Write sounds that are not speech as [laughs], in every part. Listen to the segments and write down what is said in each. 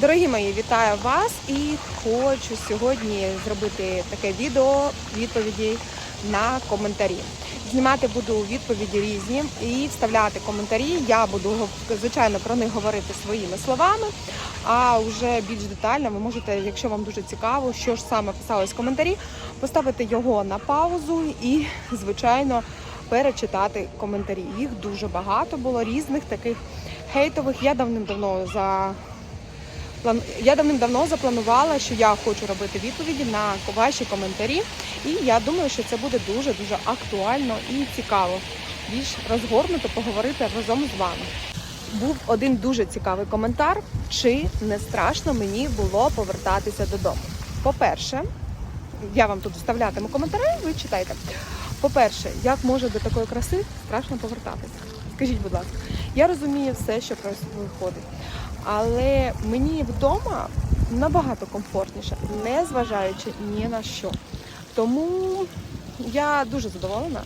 Дорогі мої, вітаю вас і хочу сьогодні зробити таке відео відповіді на коментарі. Знімати буду відповіді різні і вставляти коментарі. Я буду звичайно про них говорити своїми словами. А вже більш детально ви можете, якщо вам дуже цікаво, що ж саме писалось в коментарі, поставити його на паузу і, звичайно, перечитати коментарі. Їх дуже багато було різних таких хейтових. Я давним-давно за Я давним-давно запланувала, що я хочу робити відповіді на ваші коментарі, і я думаю, що це буде дуже дуже актуально і цікаво. Більш розгорнуто поговорити разом з вами. Був один дуже цікавий коментар, чи не страшно мені було повертатися додому. По-перше, я вам тут вставлятиму коментарі, ви читайте. По-перше, як може до такої краси страшно повертатися? Скажіть, будь ласка, я розумію все, що виходить. Але мені вдома набагато комфортніше, не зважаючи ні на що. Тому я дуже задоволена,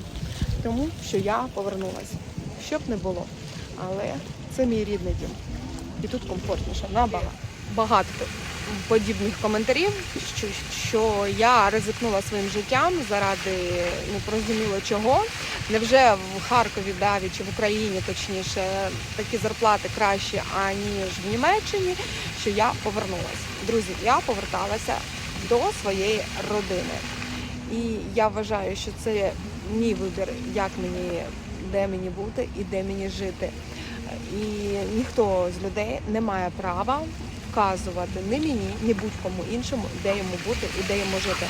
тому що я повернулася. Що б не було. Але це мій рідний дім. І тут комфортніше. Набагато багато подібних коментарів, що, що я ризикнула своїм життям заради ну чого. Невже в Харкові Даві чи в Україні, точніше, такі зарплати кращі, аніж в Німеччині, що я повернулася. Друзі, я поверталася до своєї родини. І я вважаю, що це мій вибір, як мені, де мені бути і де мені жити. І ніхто з людей не має права вказувати ні мені, ні будь-кому іншому, де йому бути і де йому жити.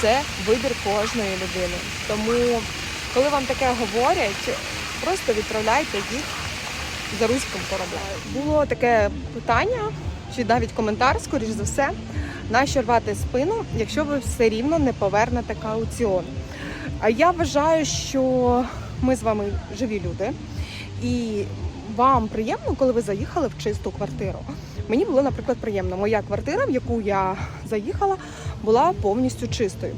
Це вибір кожної людини. Тому, коли вам таке говорять, просто відправляйте їх за руським кораблем. Було таке питання, чи навіть коментар, скоріш за все, нащо рвати спину, якщо ви все рівно не повернете кауціон. А я вважаю, що ми з вами живі люди, і вам приємно, коли ви заїхали в чисту квартиру. Мені було, наприклад, приємно. Моя квартира, в яку я заїхала, була повністю чистою.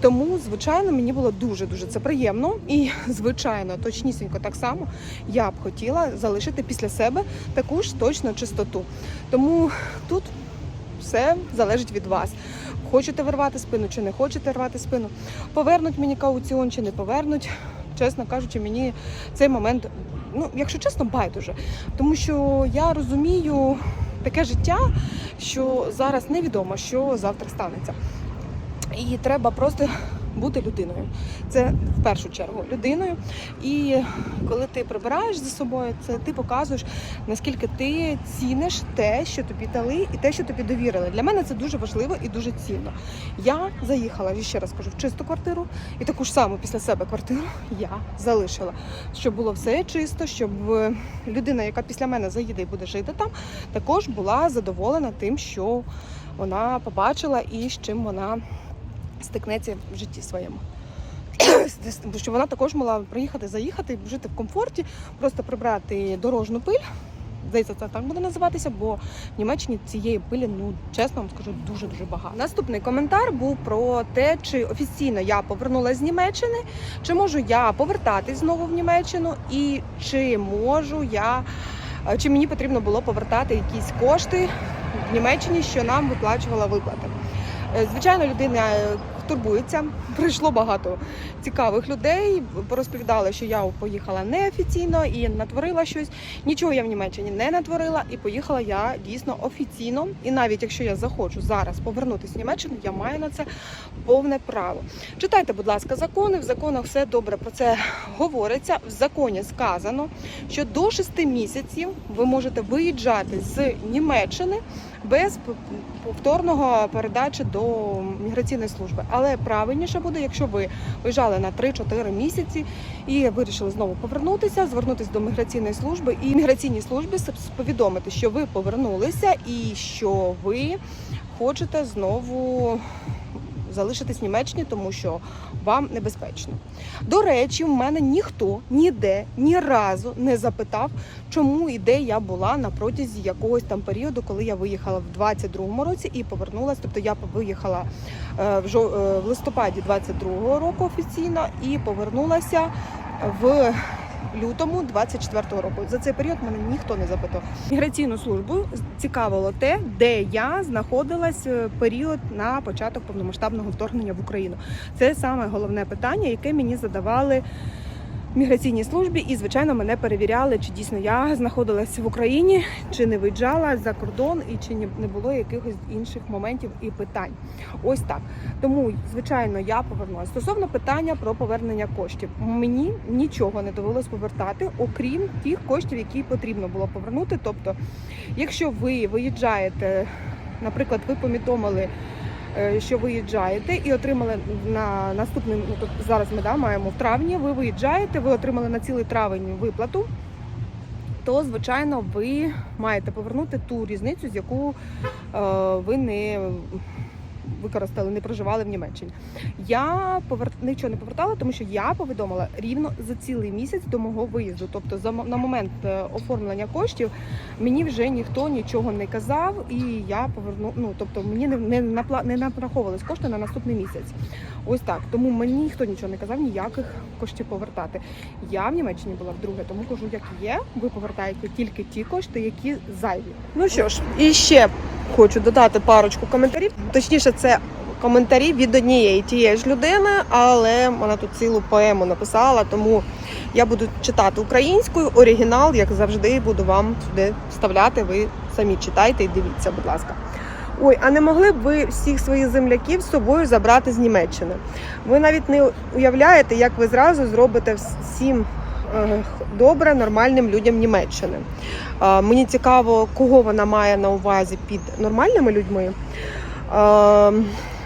Тому, звичайно, мені було дуже дуже це приємно. І, звичайно, точнісінько так само я б хотіла залишити після себе таку ж точно чистоту. Тому тут все залежить від вас. Хочете вирвати спину чи не хочете рвати спину, повернуть мені кауціон чи не повернуть. Чесно кажучи, мені цей момент, ну якщо чесно, байдуже. Тому що я розумію таке життя, що зараз невідомо, що завтра станеться. І треба просто бути людиною. Це в першу чергу людиною. І коли ти прибираєш за собою, це ти показуєш, наскільки ти ціниш те, що тобі дали, і те, що тобі довірили. Для мене це дуже важливо і дуже цінно. Я заїхала, ще раз кажу, в чисту квартиру, і таку ж саму після себе квартиру я залишила. Щоб було все чисто, щоб е, людина, яка після мене заїде і буде жити там, також була задоволена тим, що вона побачила і з чим вона стикнеться в житті своєму. Щоб вона також могла приїхати, заїхати, жити в комфорті, просто прибрати дорожну пиль. Здається, це так буде називатися, бо в Німеччині цієї пилі, ну чесно вам скажу, дуже дуже багато. Наступний коментар був про те, чи офіційно я повернулася з Німеччини, чи можу я повертатись знову в Німеччину, і чи можу я, чи мені потрібно було повертати якісь кошти в Німеччині, що нам виплачувала виплати. Е, Звичайно, людина е, турбується. Прийшло багато цікавих людей. Порозповідали, що я поїхала неофіційно і натворила щось. Нічого я в Німеччині не натворила, і поїхала я дійсно офіційно. І навіть якщо я захочу зараз повернутися в Німеччину, я маю на це повне право. Читайте, будь ласка, закони. В законах все добре про це говориться. В законі сказано, що до 6 місяців ви можете виїжджати з Німеччини без повторного передачі до міграційної служби. Але правильніше буде, якщо ви виїжджали на 3-4 місяці і вирішили знову повернутися, звернутися до міграційної служби і міграційній службі повідомити, що ви повернулися і що ви хочете знову залишитись в Німеччині, тому що вам небезпечно. До речі, в мене ніхто ніде ні разу не запитав, чому і де я була на протязі якогось там періоду, коли я виїхала в 22-му році і повернулася. Тобто я виїхала е, е, в листопаді 22-го року офіційно і повернулася в лютому 24-го року. За цей період мене ніхто не запитав. Міграційну службу цікавило те, де я знаходилась е, період на початок повномасштабного вторгнення в Україну. Це саме головне питання, яке мені задавали. Міграційній службі і звичайно мене перевіряли, чи дійсно я знаходилась в Україні, чи не виїжджала за кордон, і чи не було якихось інших моментів і питань. Ось так. Тому, звичайно, я повернулася. Стосовно питання про повернення коштів, мені нічого не довелось повертати, окрім тих коштів, які потрібно було повернути. Тобто, якщо ви виїжджаєте, наприклад, ви повідомили. Е, Що виїжджаєте і отримали на наступний ну, тобто зараз ми да, маємо в травні. Ви виїжджаєте, ви отримали на цілий травень виплату. То звичайно ви маєте повернути ту різницю, з яку е, ви не використали, не проживали в Німеччині. Я повер... нічого не повертала, тому що я повідомила рівно за цілий місяць до мого виїзду. Тобто, за на момент е, оформлення коштів мені вже ніхто нічого не казав, і я поверну. Ну тобто мені не, не, напла... не нараховувались кошти на наступний місяць. Ось так. Тому мені ніхто нічого не казав, ніяких коштів повертати. Я в Німеччині була вдруге, тому кажу, як є. Ви повертаєте тільки ті кошти, які зайві. Ну що ж, і ще хочу додати парочку коментарів. Точніше, це коментарі від однієї тієї ж людини, але вона тут цілу поему написала, тому я буду читати українською, оригінал, як завжди, буду вам сюди вставляти. Ви самі читайте і дивіться, будь ласка. Ой, а не могли б ви всіх своїх земляків з собою забрати з Німеччини? Ви навіть не уявляєте, як ви зразу зробите всім добре нормальним людям Німеччини. Е, Мені цікаво, кого вона має на увазі під нормальними людьми. Е,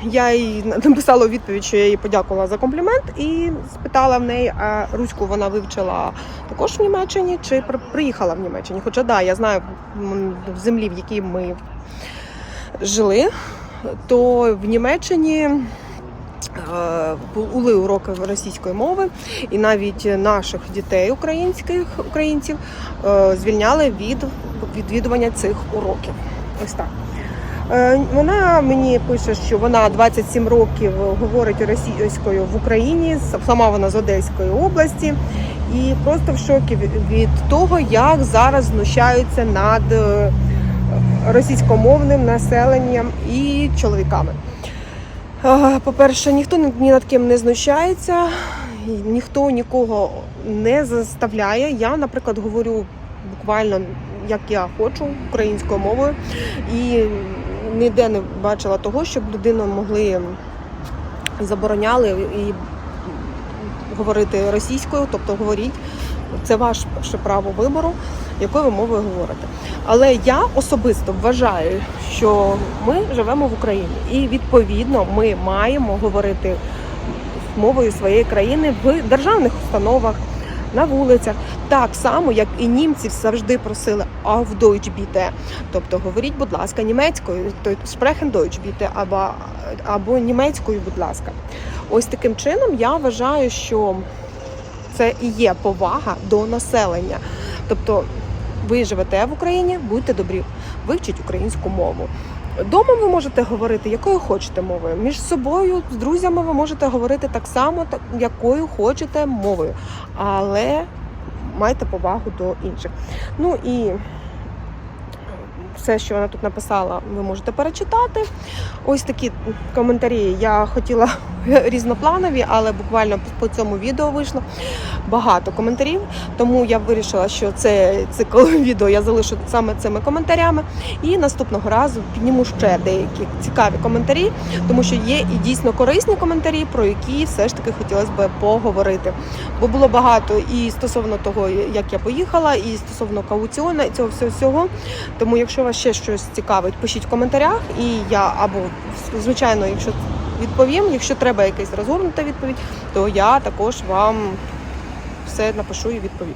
Я їй написала у відповідь, що я їй подякувала за комплімент і спитала в неї, а руську вона вивчила також в Німеччині чи приїхала в Німеччині. Хоча да, я знаю в землі, в якій ми жили, то в Німеччині е, були уроки російської мови, і навіть наших дітей українських українців е, звільняли від відвідування цих уроків. Ось так. Е, Вона мені пише, що вона 27 років говорить російською в Україні, сама вона з Одеської області, і просто в шокі від- того, як зараз знущаються над е, російськомовним населенням і чоловіками. По-перше, ніхто ні ні над ким не знущається, ніхто нікого не заставляє. Я, наприклад, говорю буквально як я хочу українською мовою, і ніде не бачила того, щоб людину могли забороняли і говорити російською, тобто говоріть. Це ваше право вибору, якою ви мовою говорите. Але я особисто вважаю, що ми живемо в Україні, і відповідно ми маємо говорити мовою своєї країни в державних установах, на вулицях, так само, як і німці завжди просили auf Deutsch bitte. Тобто говоріть, будь ласка, німецькою, то sprechen Deutsch bitte, або, або німецькою, будь ласка. Ось таким чином я вважаю, що це і є повага до населення. Тобто ви живете в Україні, будьте добрі, вивчіть українську мову. Дома ви можете говорити якою хочете мовою. Між собою, з друзями ви можете говорити так само, якою хочете мовою. Але майте повагу до інших. Ну і все, що вона тут написала, ви можете перечитати. Ось такі коментарі я хотіла [laughs] різнопланові, але буквально по цьому відео вийшло багато коментарів. Тому я вирішила, що це цикл [laughs] відео я залишу саме цими коментарями. І наступного разу підніму ще деякі цікаві коментарі, тому що є і дійсно корисні коментарі, про які все ж таки хотілося б поговорити. Бо було багато і стосовно того, як я поїхала, і стосовно кауціону, і цього всього. Тому, якщо вас ще щось цікавить, пишіть в коментарях, і я або звичайно, якщо відповім, якщо треба якась розгорнута відповідь, то я також вам все напишу і відповім.